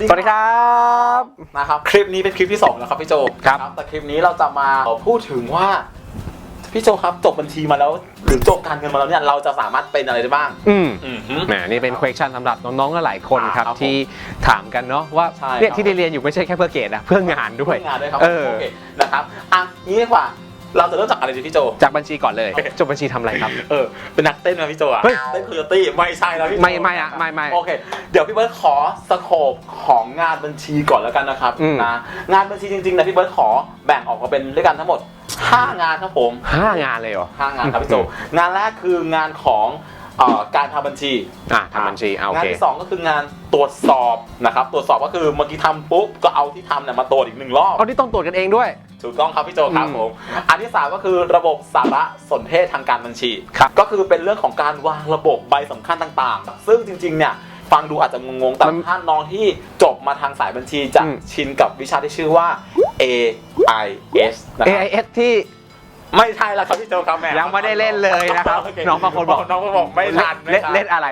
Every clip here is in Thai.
ดีสวัสดีครับ นะครับ คลิปนี้เป็นคลิปที่สองแล้วครับพี่โจครับ แต่คลิปนี้เราจะมาพูดถึงว่า พี่โจครับจบบัญชีมาแล้ว หรือจบการเงินมาแล้วเนี่ยเราจะสามารถเป็นอะไรได้บ้าง อืมอือฮึ แหมนี่เป็น question สำหรับน้องๆหลายคนครับ ครับผมที่ถามกันเนาะว่าใช่เนี่ยครับ ที่ได้เรียนอยู่ไม่ใช่แค่เพื่อเกรดนะเพื่องานด้วย งานด้วยครับเออ โอเคนะครับอะงี้ดีกว่า เราจะเริ่มจากอะไรดีพี่โจ จากบัญชีก่อนเลย จบบัญชีทำอะไรครับ เออ เป็นนักเต้นนะพี่โจอะเฮ้ยเต้นโคโยตี้ไม่ใช่แล้วพี่โจไม่ไม่อะไม่ไม่โอเค เดี๋ยวพี่เบิร์ดขอสโคปของงานบัญชีก่อนแล้วกันนะครับอืม นะ งานบัญชีจริงๆนะพี่เบิร์ดขอแบ่งออกมาเป็นด้วยกันทั้งหมด 5 งานครับผม ห้างานเลยเหรอ5 งานครับพี่โจ งานแรกคืองานของเอ่อการทำบัญชี อะทำบัญชีอะโองานเค ที่สองก็คืองานตรวจสอบนะครับ ตรวจสอบก็คือเมื่อกี้ทำปุ๊บก็เอาที่ทำเนี่ยมาตรวจอีกหนึ่งรอบ เอาที่ต้องตรวจกันเองด้วย ถูกต้องครับพี่โจครับอืมผม อันที่ 3 ก็คือระบบสารสนเทศทางการบัญชีครับก็คือเป็นเรื่องของการวางระบบใบสำคัญต่างๆ ซึ่งจริงๆเนี่ยฟังดูอาจจะงงๆ แต่มันถ้าน้องที่จบมาทางสายบัญชีจะอืมชินกับวิชาที่ชื่อว่า AIS นะครับ AIS ที่ ไม่ใช่แล้วครับพี่โจครับแม่ยังไม่ได้เล่นเลยนะครับ โเน้องบางคนบอกน้องบางคนบอกไม่ทันเล่นไม่ทันเล่นอะไร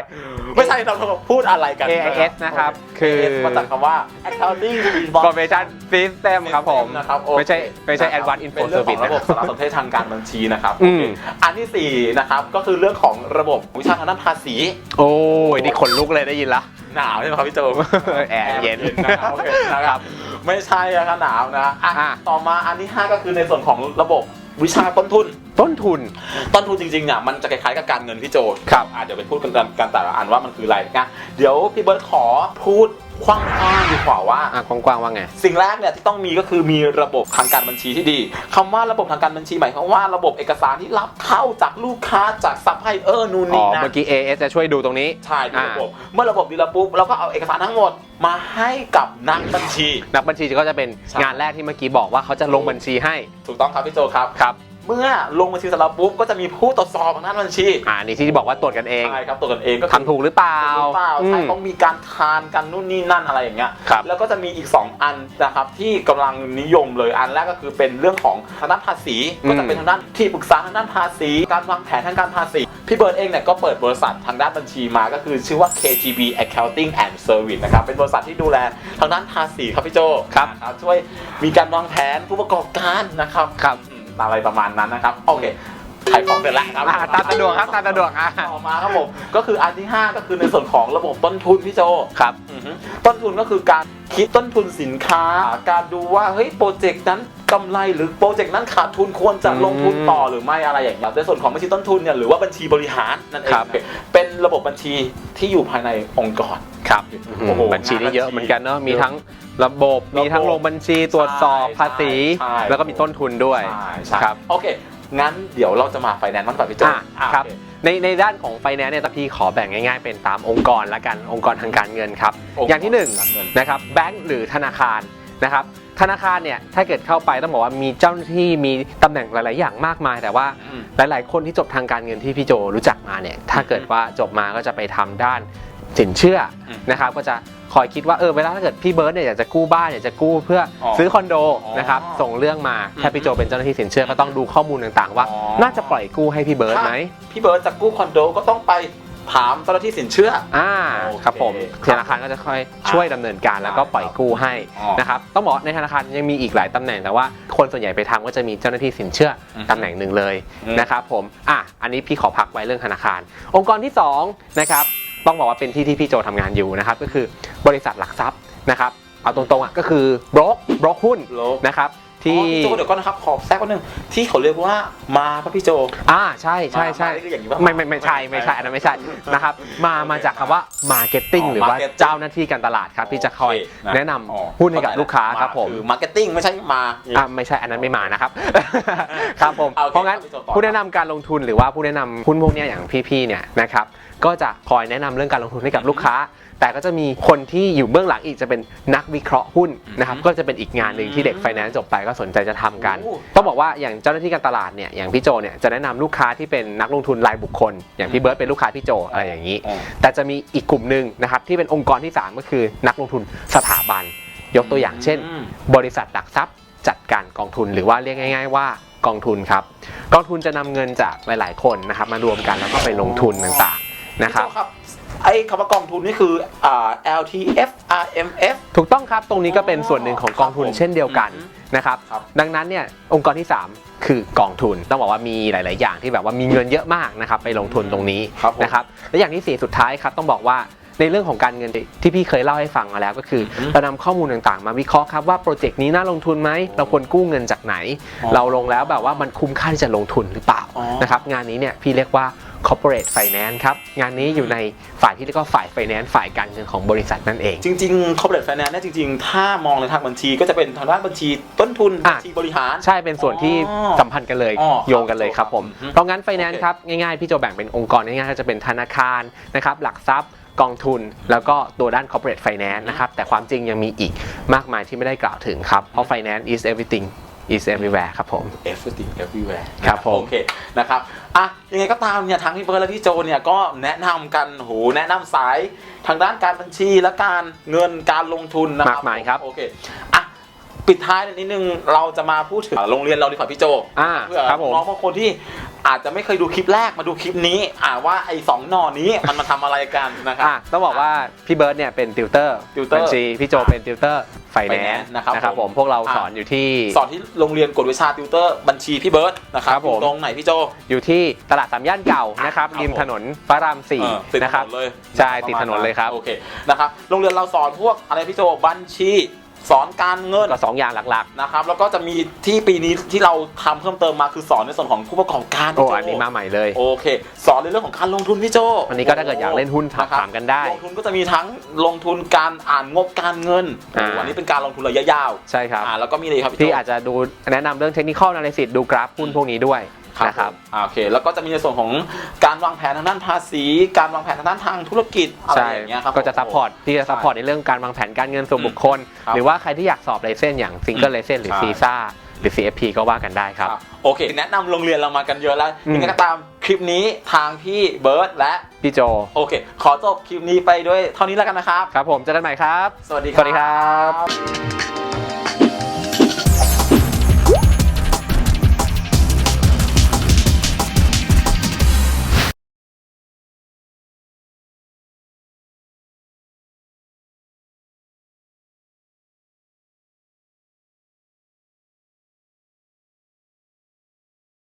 ไม่ใช่น้องบางคนพูดอะไรกัน AIS นะครับคือ AIS มาจากคำว่า Accounting Invoice Information System ครับผม นะครับโอเคไม่ใช่ไม่ใช่นะครับ Advanced Info เป็นเรื่องของ Service ระบบนะสารสนเทศทางการบัญชีนะครับอืมโอเคอันที่สี่นะครับก็คือเรื่องของระบบวิชาทางด้านภาษีโอ้ยนี่ขนลุกเลยได้ยินละ หนาวใช่ไหมครับพี่โจ แอร์เย็น นะครับโอเคนะครับไม่ใช่นะครับหนาวนะอะอะ ต่อมาอันที่ห้าก็คือในส่วนของระบบ วิชาต้นทุน ต้นทุน ต้นทุนจริงๆเนี่ยมันจะคล้ายๆกับการเงินพี่โจครับอะเดี๋ยวไปพูดกันกันแต่ละอันว่ามันคืออะไรนะเดี๋ยวพี่เบิร์ตขอพูด คว้างๆดีกว่าว่า อะกว้างๆว่าไง สิ่งแรกเนี่ยที่ต้องมีก็คือมีระบบทางการบัญชีที่ดีคำว่าระบบทางการบัญชีหมายความว่าระบบเอกสารที่รับเข้าจากลูกค้าจากซัพพลายเออร์นู่นอ๋นี่อนะเมื่อกี้ AS จะช่วยดูตรงนี้ ใช่ที่อ่า ระบบเมื่อระบบดีแล้วปุ๊บเราก็เอาเอกสารทั้งหมดมาให้กับนักบัญชี นักบัญชีก็จะเป็นใช่ งานแรกที่เมื่อกี้บอกว่าเขาจะลงบัญชีให้ ถูกต้องครับพี่โจครับ ครับ เมื่อลงบัญชีเสร็จแล้วปุ๊บก็จะมีผู้ตรวจสอบทางด้านบัญชีอ่านี่ที่บอกว่าตรวจกันเองใช่ครับตัวกันเองก็คือทำถูกหรือเปล่าหรือเปล่าอืใช่มต้องมีการทานกันนู่นนี่นั่นอะไรอย่างเงี้ยครับแล้วก็จะมีอีก 2 อันนะครับที่กำลังนิยมเลยอันแรกก็คือเป็นเรื่องของทางด้านภาษีอืมก็จะเป็นทางด้านที่ปรึกษาทางด้านภาษี การวางแผนทางการภาษีพี่เบิร์ดเองเนี่ยก็เปิดบริษัททางด้านบัญชีมาก็คือชื่อว่า KGB Accounting and Service นะครับเป็นบริษัทที่ดูแลทางด้านภาษีครับพี่โจครับนะช่วยมีการวางแผนผู้ประกอบการนะครับครับ อืมอะไรประมาณนั้นนะครับ โอเคขายของเสร็จแล้วครับ อ่าตามสะดวกครับตามสะดวกอะ ต่อมาครับผมก็คืออันที่ 5 ก็คือในส่วนของระบบต้นทุนพี่โจครับอือฮึต้นทุนก็คือการคิดต้นทุนสินค้า การดูว่าเฮ้ยโปรเจกต์นั้นกำไรหรือโปรเจกต์นั้นขาดทุนควรจะลงทุนต่อหรือไม่อะไรอย่างเงี้ยในส่วนของบัญชีต้นทุนเนี่ยหรือว่าบัญชีบริหารนั่นเองครับ เป็นระบบบัญชีที่อยู่ภายในองค์กรครับ โอ้โห บัญชีนี่เยอะเหมือนกันเนาะมีเยอะทั้ง ระบบมีทั้งลงบัญชีตรวจสอบใช่ภาษีใช่ แล้วก็มีต้นทุนด้วย ใช่ใช่ครับ โอเค งั้นเดี๋ยวเราจะมาไฟแนนซ์มันก่อนพี่โจอะอะครับโอเในในด้านของไฟแนนซ์เนี่ยตะพี่ขอแบ่งง่ายๆ เป็นตามองค์กรละกันองค์กรทางการเงินครับองค์กรอย่างที่หนึ่ง การเงิน นะครับแบงก์หรือธนาคารนะครับธนาคารเนี่ยถ้าเกิดเข้าไปต้องบอกว่ามีเจ้าหน้าที่มีตำแหน่งหลาย ๆ อย่างมากมาย แต่ว่าอืมหลาย ๆ คนที่จบทางการเงินที่พี่โจรู้จักมาเนี่ยถ้าเกิดว่าจบมาก็จะไปทำด้าน สินเชื่ออมนะครับก็จะคอยคิดว่าเออเวลาถ้าเกิดพี่เบิร์ดเนี่ยอยากจะกู้บ้านอยากจะกู้เพื่อออซื้อคอนโดอ๋อนะครับส่งเรื่องมาถ้าพี่โจเป็นเจ้าหน้าที่สินเชื่อก็ต้องดูข้อมูลต่างๆ ว่า อ๋อ น่าจะปล่อยกู้ให้พี่เบิร์ดไหม พี่เบิร์ดจะกู้คอนโดก็ต้องไปถามเจ้าหน้าที่สินเชื่อ อ่าโอเคครับผมครับธนาคารก็จะค่อยช่วยดำเนินการแล้วก็ปล่อยกู้ให้อ๋อนะครับต้องบอกว่าในธนาคารยังมีอีกหลายตำแหน่งแต่ว่าคนส่วนใหญ่ไปทำก็จะมีเจ้าหน้าที่สินเชื่ออมตำแหน่งหนึ่งเลยอืมนะครับผมอะอันนี้พี่ขอพักไว้เรื่องธนาคาร องค์กรที่สองนะครับ ต้องบอกว่าเป็นที่ที่พี่โจทำงานอยู่นะครับก็คือบริษัทหลักทรัพย์นะครับเอาตรงๆอะก็คือบล็อกบล็อกหุ้นโลกนะครับที่ที่พี่โจเดี๋ยวก่อนนะครับขอแทรกว่านึงที่เขาเรียกว่ามาป่ะพี่โจ อ่าใช่ใช่ใช่มานี่คืออย่างนี้ป่ะไม่ไม่ไม่ใช่ไม่ใช่อันนั้นไม่ใช่นะครับมามาจากคำว่า marketing อ๋อหรือว่า marketing เจ้าหน้าที่การตลาดครับที่จะคอยโอเคนะแนะนำอ๋อหุ้นให้กับลูกค้าครับผม คือมาร์เก็ตติ้งไม่ใช่มา อ่าไม่ใช่อันนั้นไม่มานะครับ ครับผม โอเคเพราะงั้นครับพี่โจต่อ ผู้แนะนำการลงทุนหรือว่าผู้แนะนำหุ้นพวกเนี้ยอย่างพี่ๆเนี่ยนะครับก็จะคอยแนะนำเรื่องการลงทุนให้กับลูกค้า แต่ก็จะมีคนที่อยู่เบื้องหลังอีกจะเป็นนักวิเคราะห์หุ้นนะครับอืมก็จะเป็นอีกงานหนึ่งที่เด็กไฟแนนซ์จบไปก็สนใจจะทำกันโอ้ต้องบอกว่าอย่างเจ้าหน้าที่การตลาดเนี่ยอย่างพี่โจเนี่ยจะแนะนำลูกค้าที่เป็นนักลงทุนรายบุคคล อย่างพี่เบิร์ตเป็นลูกค้าพี่โจอะไรอย่างนี้อ๋อแต่จะมีอีกกลุ่มหนึ่งนะครับที่เป็นองค์กรที่ 3 ก็คือนักลงทุนสถาบัน ยกตัวอย่างเช่นอืมบริษัทหลักทรัพย์จัดการกองทุนหรือว่าเรียกง่าย ๆว่ากองทุนครับกองทุนจะนำเงินจากหลาย ๆ คนนะครับมารวมกันแล้วก็ไปลงทุนต่างๆ นะครับพี่โจไอ้คำว่ากองทุนนี่คืออ่า LTF RMF ถูกต้องครับ ตรงนี้ก็เป็นส่วนหนึ่งของกองทุนครับผมเช่นเดียวกันอืมนะครับ ครับดังนั้นเนี่ยองค์กรที่ 3 คือกองทุน ต้องบอกว่ามีหลาย ๆ อย่างที่แบบว่ามีเงินเยอะมากนะครับไปลงทุนตรงนี้ครับผมนะครับ และอย่างที่สี่สุดท้ายครับต้องบอกว่าในเรื่องของการเงินที่พี่เคยเล่าให้ฟังมาแล้วก็คืออมเรานำข้อมูลต่าง ๆ มาวิเคราะห์ครับว่าโปรเจกต์นี้น่าลงทุนไหมเราควรกู้เงินจากไหน อ๋อเราลงแล้วแบบว่ามันคุ้มค่าที่จะลงทุนหรือเปล่าอ๋อ นะครับงานนี้เนี่ยพี่เรียกว่า corporate finance ครับ งานนี้อยู่ในฝ่ายที่เรียกว่าฝ่าย finance ฝ่ายการเงินของบริษัทนั่นเอง จริงๆ corporate finance เนี่ยจริงๆ ถ้ามองในทางบัญชีก็จะเป็นทางด้านบัญชีต้นทุนอะบัญชีบริหาร ใช่เป็นส่วนที่อ๋อสัมพันธ์กันเลยอ๋อโยงกันเลยครับผมอืมเพราะงั้นไฟแนนซ์โอเคครับง่ายๆ พี่โจแบ่งเป็นองค์กรง่ายๆก็จะเป็นธนาคารนะครับหลักทรัพย์กองทุนแล้วก็ตัวด้าน corporate finance นะครับ แต่ความจริงยังมีอีกมากมายที่ไม่ได้กล่าวถึงครับ เพราะ finance is everything is everywhere ครับผม everything everywhere ครับผมโอเคนะครับอะยังไงก็ตามเนี่ยทั้งพี่เบิร์ดและพี่โจเนี่ยก็แนะนำกันโหแนะนำสายทางด้านการบัญชีและการเงินการลงทุนนะครับมากมายครับโอเคอะปิดท้ายนิดนึงเราจะมาพูดถึงโรงเรียนเราดีกว่าพี่โจอ่าเพื่อครับผมน้องบางคนที่ อาจจะไม่เคยดูคลิปแรกมาดูคลิปนี้อ่าว่าไอ้สองหนอนี้มันมาทำอะไรกันนะครับ อะต้องบอกว่าพี่เบิร์ดเนี่ยเป็นติวเตอร์ติวเตอร์บัญชี พี่โจเป็นติวเตอร์ finance finance นะครับนะครับผผมมพวกเราอะ สอนอยู่ที่ สอนที่โรงเรียนกฎวิชาติวเตอร์บัญชีพี่เบิร์ดนะครับครับผม อยู่ตรงไหนพี่โจ อยู่ที่ตลาดสามย่านเก่านะครับครับริมถนนพระรามสี่เออติดถนะครับ นนเลยใช่ติดถนนเลยครับ โอเคนะครับโรงเรียนเราสอนพวกอะไรพี่โจบัญชี สอนการเงินก็สองอย่างหลักนะครับ แล้วก็จะมีที่ปีนี้ที่เราทำเพิ่มเติมมาคือสอนในส่วนของผู้ประกอบการๆ โอ้ พี่โจอันนี้มาใหม่เลย โอเค สอนในเรื่องของการลงทุนพี่โจอันนี้ก็ถ้าเกิดอยากเล่นหุ้นถามะครับถามกันได้ ลงทุนก็จะมีทั้งลงทุนการอ่านงบการเงินอ่า โอ้อันนี้เป็นการลงทุนระยะยาวใช่ครับ อ่าแล้วก็มีอะไรครับพี่พี่โจอาจจะดูแนะนำเรื่องเทคนิคอล a นาลิซิสดูกราฟหุ้นพวกนี้ด้วย นะครับผมอ่าโอเค แล้วก็จะมีในส่วนของการวางแผนทางด้านภาษี การวางแผนทางด้านทางธุรกิจอะไรใช่อย่างเงี้ยครับก็จะซัพพอร์ตพี่จะซัพพอร์ตในเรื่องการวางแผนการเงินส่วนบุคคลครับหรือว่าใครที่อยากสอบไลเซนอย่างซิงเกิลไลเซนหรือใช่ซีซ่าหรือ CFP ก็ว่ากันได้ครับ โอเค แนะนำโรงเรียนเรามากันเยอะแล้วอืมยังไงก็ตามคลิปนี้ทางพี่เบิร์ตและพี่โจ โอเค ขอจบคลิปนี้ไปด้วยเท่านี้แล้วกันนะครับ ครับผมเจอกันใหม่ครับ สวัสดีสวัสดีครับ